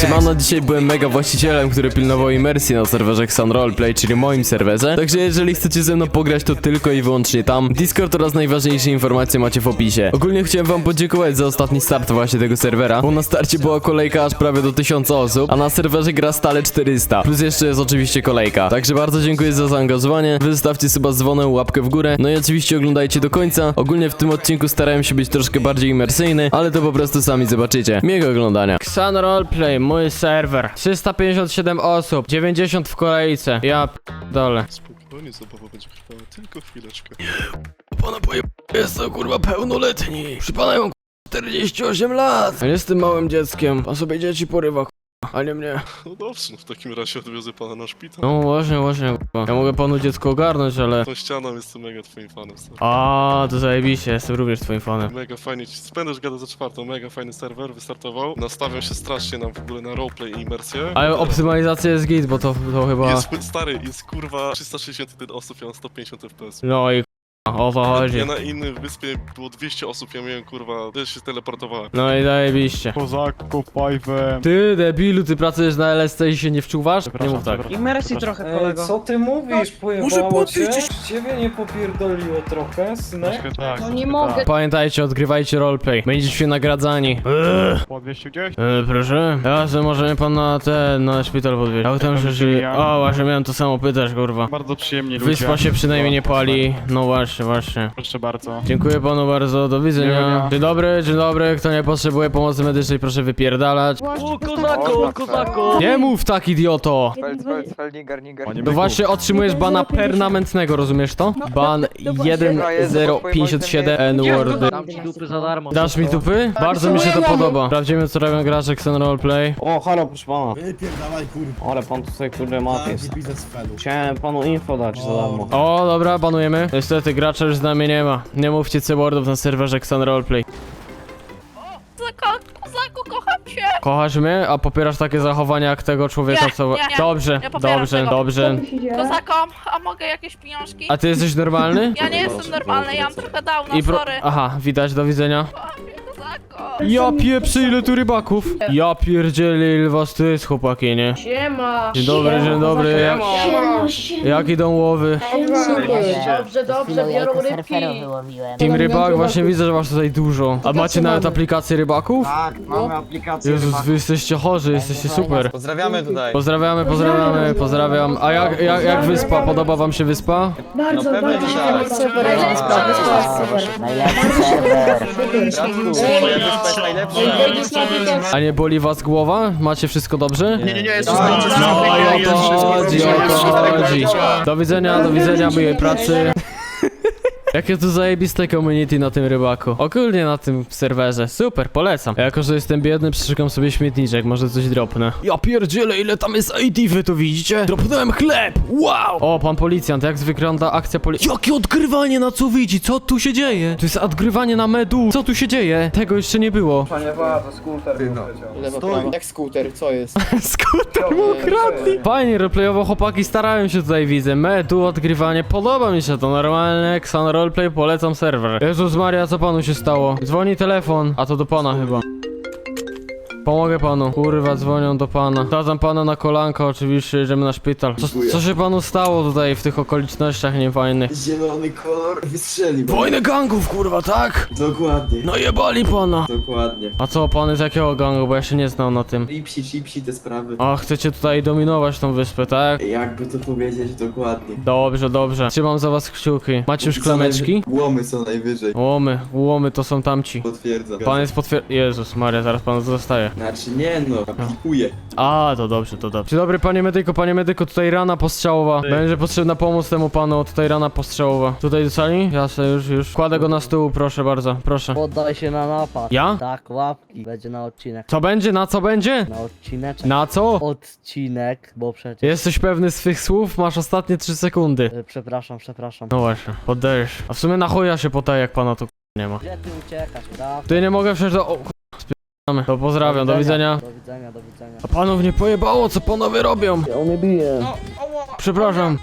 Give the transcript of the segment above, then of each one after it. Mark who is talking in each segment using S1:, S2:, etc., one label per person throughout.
S1: Siemano, dzisiaj byłem mega właścicielem, który pilnował imersji na serwerze Xan Roleplay, czyli moim serwerze. Także jeżeli chcecie ze mną pograć, to tylko i wyłącznie tam. Discord oraz najważniejsze informacje macie w opisie. Ogólnie chciałem wam podziękować za ostatni start właśnie tego serwera, bo na starcie była kolejka aż prawie do 1000 osób, a na serwerze gra stale 400. Plus jeszcze jest oczywiście kolejka. Także bardzo dziękuję za zaangażowanie. Wystawcie suba z dzwonem, łapkę w górę. No i oczywiście oglądajcie do końca. Ogólnie w tym odcinku starałem się być troszkę bardziej imersyjny, ale to po prostu sami zobaczycie. Miłego oglądania. Xan Roleplay, mój serwer. 357 osób, 90 w kolejce. Ja dole.
S2: Spokojnie, zabawa będzie trwała tylko chwileczkę.
S1: Pana poje... Jestem kurwa pełnoletni. Przy pana mam 48 lat. Jestem małym dzieckiem. Pan sobie dzieci porywa, a nie mnie.
S2: No dobrze, no w takim razie odwiozę pana na szpital.
S1: No właśnie, właśnie, kurwa. Ja mogę panu dziecko ogarnąć, ale...
S2: Tą ścianą jestem mega twoim fanem, stary.
S1: A, to zajebiście, jestem również twoim fanem.
S2: Mega fajnie ci spędzasz gada za czwartą, mega fajny serwer wystartował. Nastawiam się strasznie na w ogóle na roleplay i imersję.
S1: Ale optymalizacja jest git, bo to, to chyba...
S2: Jest, stary, jest kurwa 361 osób, ja mam 150 fps.
S1: No i o to chodzi.
S2: Ja na innym wyspie było 200 osób, ja miałem kurwa, też się teleportowałem.
S1: No i zajebiście.
S3: Kozaku, pajwem.
S1: Ty, debilu, ty pracujesz na LSC i się nie wczuwasz? Nie mów tak.
S3: przepraszam.
S4: Imersji trochę,
S5: Ej,
S4: kolego.
S5: co ty mówisz? Pojebało cię? Ciebie nie popierdoliło trochę, synek?
S3: Troszkę tak,
S6: No nie mogę.
S3: Tak.
S1: Pamiętajcie, odgrywajcie roleplay. Będziecie nagradzani.
S3: Po 200 gdzieś?
S1: E, proszę? Ja sobie możemy pan na ten, na szpital podwieźć. A tam że żyje. O, właśnie miałem to samo pytać, kurwa.
S3: Bardzo przyjemnie ludzie.
S1: Wyspa się przynajmniej nie pali. No właśnie, właśnie.
S3: Proszę bardzo.
S1: Dziękuję panu bardzo, do widzenia. Dzień dobry, dzień dobry. Kto nie potrzebuje pomocy medycznej, proszę wypierdalać.
S4: O, kozako, kozako!
S1: Nie mów tak, idioto!
S3: Panie
S1: To
S3: byku.
S1: właśnie otrzymujesz bana permanentnego, rozumiesz to? Ban 1057 N-word.
S4: Dam ci dupy za darmo.
S1: Dasz mi tupy? Bardzo mi się to podoba. Sprawdzimy co robią gracze Xen Roleplay.
S7: O, halo, proszę pana.
S8: Wypierdalaj kurwa.
S7: Ale pan tutaj kurde
S8: Tak,
S7: jest.
S8: biznes felu.
S7: Chciałem panu info dać za darmo.
S1: O, dobra, banujemy. Niestety gracza już z nami nie ma. Nie mówcie C-wordów na serwerze Xen Roleplay.
S6: Kozaku, kozaku, kocham cię!
S1: Kochasz mnie, a popierasz takie zachowania jak tego człowieka,
S6: Nie,
S1: co...
S6: nie, nie.
S1: Dobrze,
S6: popieram
S1: dobrze,
S6: tego.
S1: dobrze.
S6: Kozakom, a mogę jakieś pieniążki?
S1: A ty jesteś normalny?
S6: Ja nie jestem normalny, ja mam trochę downa,
S1: I pro...
S6: sorry.
S1: Aha, widać, do widzenia.
S6: Kocham cię,
S1: Ja pieprzę, ile tu rybaków. Ja pierdzielę, ile was tu jest, chłopaki, nie?
S6: Siema.
S1: Dzień dobry, dzień dobry. Jak, jak idą łowy?
S6: Dobrze, dobrze, biorą rybki.
S1: Team Rybak, właśnie widzę, że masz tutaj dużo. A macie nawet aplikację rybaków?
S7: Tak, mamy aplikację.
S1: Jezus, wy jesteście chorzy, jesteście super.
S4: Pozdrawiamy tutaj.
S1: Pozdrawiamy, pozdrawiamy, pozdrawiam. A jak, jak, jak wyspa? Podoba wam się wyspa?
S6: Bardzo, bardzo
S4: tak.
S6: super, wyspa, wyspa jest super.
S4: Moja wyspa jest najlepsza.
S1: A nie boli was głowa? Macie wszystko dobrze?
S4: Nie, nie, nie, jest
S1: No i o to chodzi, o to chodzi. Do widzenia, do widzenia, miłej pracy. Jakie tu zajebiste community na tym rybaku. Ogólnie na tym serwerze. Super, polecam. A jako, że jestem biedny, przeszukam sobie śmietniczek, może coś dropnę. Ja pierdzielę, ile tam jest ID, wy to widzicie? Dropnąłem chleb! Wow! O, pan policjant, jak wygląda akcja poli... Jakie odgrywanie na co widzi? Co tu się dzieje? To jest odgrywanie na medu. Co tu się dzieje? Tego jeszcze nie było.
S5: Panie władze, skuter no.
S4: Jak skuter, co jest?
S1: Skuter mu ukradli. Fajnie, replayowo chłopaki starają się tutaj, widzę. Medu, odgrywanie, podoba mi się to. Normalne, Xan Roleplay, polecam serwer. Jezus Maria, co panu się stało? Dzwoni telefon, a to do pana chyba. Pomogę panu. Kurwa, dzwonią do pana. Dadzam pana na kolanko, oczywiście, jedziemy na szpital. Co, co się panu stało tutaj w tych okolicznościach niefajnych?
S8: Zielony kolor wystrzelił.
S1: Wojnę gangów, kurwa, tak?
S8: Dokładnie.
S1: No jebali pana.
S8: Dokładnie.
S1: A co, pan z jakiego gangu, bo ja się nie znam na tym.
S8: Chipsi, chipsi te sprawy.
S1: A, chcecie tutaj dominować tą wyspę, tak?
S8: Jakby to powiedzieć dokładnie.
S1: Dobrze, dobrze. Trzymam za was kciuki. Macie już klameczki?
S8: Łomy są najwyżej.
S1: Łomy, łomy to są tamci.
S8: Potwierdzam.
S1: Pan jest potwier... Jezus Maria, zaraz pan zostaje.
S8: Znaczy nie no, aplikuję.
S1: A, to dobrze, to dobrze. Dzień dobry panie medyku, panie medyku, tutaj rana postrzałowa. Będzie potrzebna pomoc temu panu, tutaj rana postrzałowa. Tutaj do sali? Jasne, już, już. Kładę go na stół, proszę bardzo, proszę.
S9: Poddaj się na napad.
S1: Ja?
S9: Tak, łapki. Będzie na odcinek.
S1: Co będzie? Na co będzie?
S9: Na odcineczek.
S1: Na co?
S9: Odcinek, bo przecież...
S1: Jesteś pewny swych słów? Masz ostatnie 3 sekundy.
S9: Y, Przepraszam, przepraszam.
S1: No właśnie, poddajesz. A w sumie na chuja się podaje, jak pana tu nie ma.
S9: Gdzie ty uciekasz, prawda?
S1: Ty nie mogę przecież do... O. To pozdrawiam, do widzenia.
S9: Do widzenia, do widzenia.
S1: A panów nie pojebało, co panowie robią?
S9: On mnie bije.
S1: Przepraszam.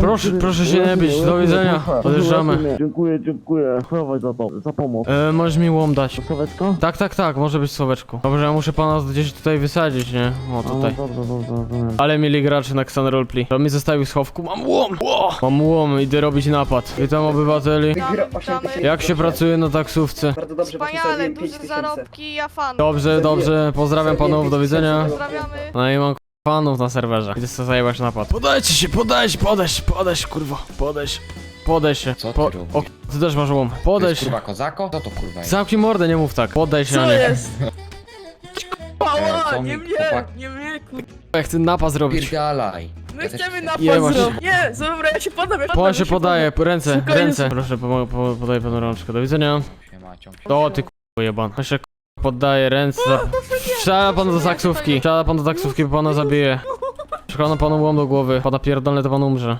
S1: Proszę, proszę się nie bić, do widzenia. Odjeżdżamy.
S7: Dziękuję, dziękuję. Chowaj za to, za pomoc.
S1: E, możesz mi łom dać.
S7: Słoweczko?
S1: Tak, tak, tak, może być w słoweczku. Dobrze, ja muszę pana gdzieś tutaj wysadzić, nie? O, tutaj.
S7: Dobrze, dobrze, dobrze.
S1: Ale mieli gracze na Xan Roleplay. To mi zostawił schowku. Mam łom! Ło! Mam łom, idę robić napad. Witam obywateli. Jak się pracuje na taksówce?
S4: Bardzo dobrze, właśnie
S6: Wspaniale,
S4: zarobiłem 5
S6: duże
S4: tysięcy.
S6: zarobki, ja fan.
S1: Dobrze, dobrze, pozdrawiam panów, do widzenia.
S6: Pozdrawiamy.
S1: No i mam fanów na serwerze. Idę sobie zajebać napad. Podajcie się, podajcie, podejść, podejść, kurwa, podejść. Podaj się.
S10: Co ty
S1: Po,
S10: robisz?
S1: o, ty też masz łom. Podaj się.
S10: Kurwa kozako? Co to kurwa jest?
S1: Zamknij mordę, nie mów tak. Podaj się, a nie.
S10: Ej, nie mnie,
S11: nie mnie, kur...
S1: Ja chcę napad zrobić.
S10: Pierdalaj.
S11: My
S10: Ja też
S11: chcemy
S10: chcę.
S11: napad
S1: masz?
S11: zrobić. Nie, dobra, ja się podam, ja
S1: Po
S11: podam,
S1: się
S11: ja
S1: podaje, ręce,
S11: Spokojnie.
S1: ręce. Proszę, po, po, podaj panu rączkę. Do widzenia.
S10: Siema, ciąg.
S1: To ty k***o jeban. Ja się k***o poddaję ręce. Wsiada pan do taksówki. Wsiada pan do taksówki, bo pana zabije. Przekłada panu łom do głowy. Pada pierdolę, to pan umrze.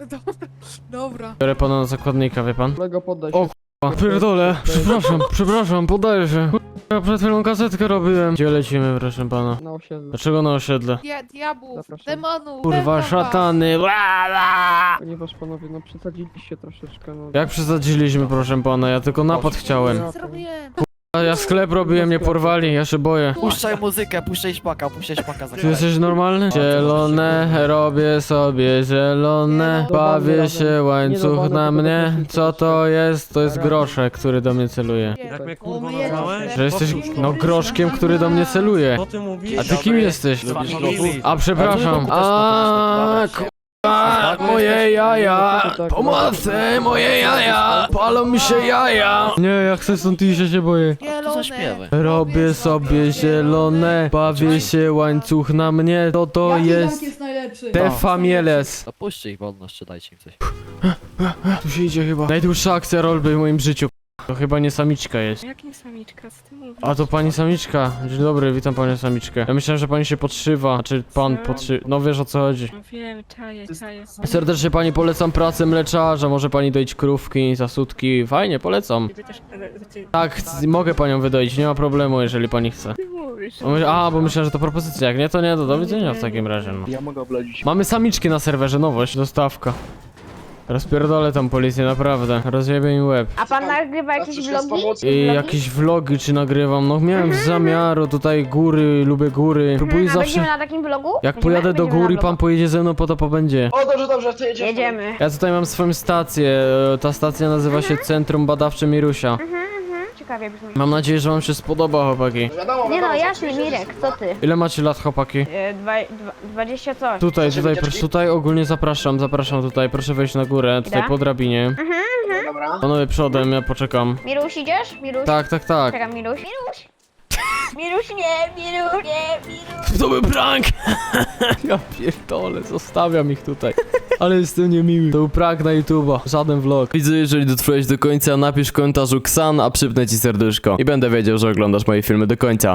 S11: Dobra.
S1: Biorę pana na zakładnika, wie pan?
S4: Poddaj
S1: O, A, pierdolę. Przepraszam, przepraszam, podaję się. Ja przed chwilą kasetkę robiłem. Gdzie lecimy, proszę pana?
S4: Na osiedlu.
S1: Dlaczego na osiedle?
S6: Dia diabłów,
S4: Zapraszam.
S6: demonów,
S1: Kurwa, szatany. Ła, ła.
S4: Ponieważ panowie, no przesadziliście troszeczkę, no.
S1: Jak przesadziliśmy, proszę pana? Ja tylko napad chciałem.
S6: Co zrobiłem?
S1: A ja sklep robiłem, mnie porwali, ja się boję.
S9: Puszczaj muzykę, puszczaj szpaka, puszczaj szpaka za
S1: Ty jesteś normalny? Zielone, robię sobie zielone, bawię się, łańcuch na mnie. Co to jest? To jest groszek, który do mnie celuje.
S6: Jak mnie
S11: kurwa
S1: Że jesteś, no groszkiem, który do mnie celuje.
S11: ty mówisz?
S1: A ty kim jesteś? A przepraszam. A k***a, moje jaja. Pomocy, moje jaja. Palą mi się jaja. Nie, ja chcę stąd iść, ja się boję. Robię sobie zielone, bawię się łańcuch na mnie. To to jest
S6: jest najlepszy?
S1: te famieles.
S9: Puszczaj ich wolność, czy dajcie im coś.
S1: Tu się idzie chyba. Najdłuższa akcja roleplay w moim życiu. To chyba nie samiczka jest.
S11: Jak nie samiczka, co ty mówisz?
S1: A to pani samiczka. Dzień dobry, witam panią samiczkę. Ja myślałem, że pani się podszywa. Czy pan
S11: Co?
S1: podszy... No wiesz o co chodzi.
S11: No wiem, czaję, czaję.
S1: Serdecznie pani polecam pracę mleczarza. Może pani doić krówki, zasutki. Fajnie, polecam.
S11: Ty też, ale ty,
S1: Tak, mogę panią wydoić, nie ma problemu, jeżeli pani chce.
S11: ty mówisz.
S1: A, bo myślałem, że to propozycja. Jak nie, to nie, to do widzenia w takim razie. No.
S3: Ja mogę obledzić.
S1: Mamy samiczki na serwerze, nowość, dostawka. Rozpierdolę tą policję, naprawdę. Rozjebię im łeb.
S6: A pan nagrywa jakieś vlogi?
S1: I jakieś vlogi czy nagrywam, no miałem z zamiaru tutaj góry, lubię góry. Próbuję
S6: A
S1: zawsze...
S6: będziemy na takim vlogu?
S1: Jak
S6: Będziemy?
S1: pojadę do
S6: Będziemy
S1: góry,
S6: na
S1: pan
S6: vlogu.
S1: pojedzie ze mną, po to pobędzie.
S4: O, dobrze, dobrze, to jedziemy.
S6: Jedziemy.
S1: Ja tutaj mam swoją stację, e, ta stacja nazywa się Centrum Badawcze Mirusia.
S6: Ciekawie brzmi.
S1: Mam nadzieję, że wam się spodoba, chłopaki.
S4: Wiadomo,
S6: Nie no, jasny Mirek, co ty?
S1: Ile macie lat, chłopaki?
S6: E, dwa, dwa, 20 coś.
S1: Tutaj, tutaj, proszę, tutaj ogólnie zapraszam, zapraszam tutaj, proszę wejść na górę, tutaj
S6: Idę?
S1: po drabinie.
S4: Dobra.
S1: Panowie przodem, ja poczekam.
S6: Miruś idziesz? Miruś?
S1: Tak, tak, tak.
S6: Czekam, Miruś. Miruś! Miruś nie, Miruś nie, Miruś.
S1: To był prank! ja pierdolę, zostawiam ich tutaj. Ale jestem niemiły. To był na YouTube'a, żaden vlog. Widzę, jeżeli dotrwałeś do końca, napisz w komentarzu Ksan, a przypnę ci serduszko. I będę wiedział, że oglądasz moje filmy do końca.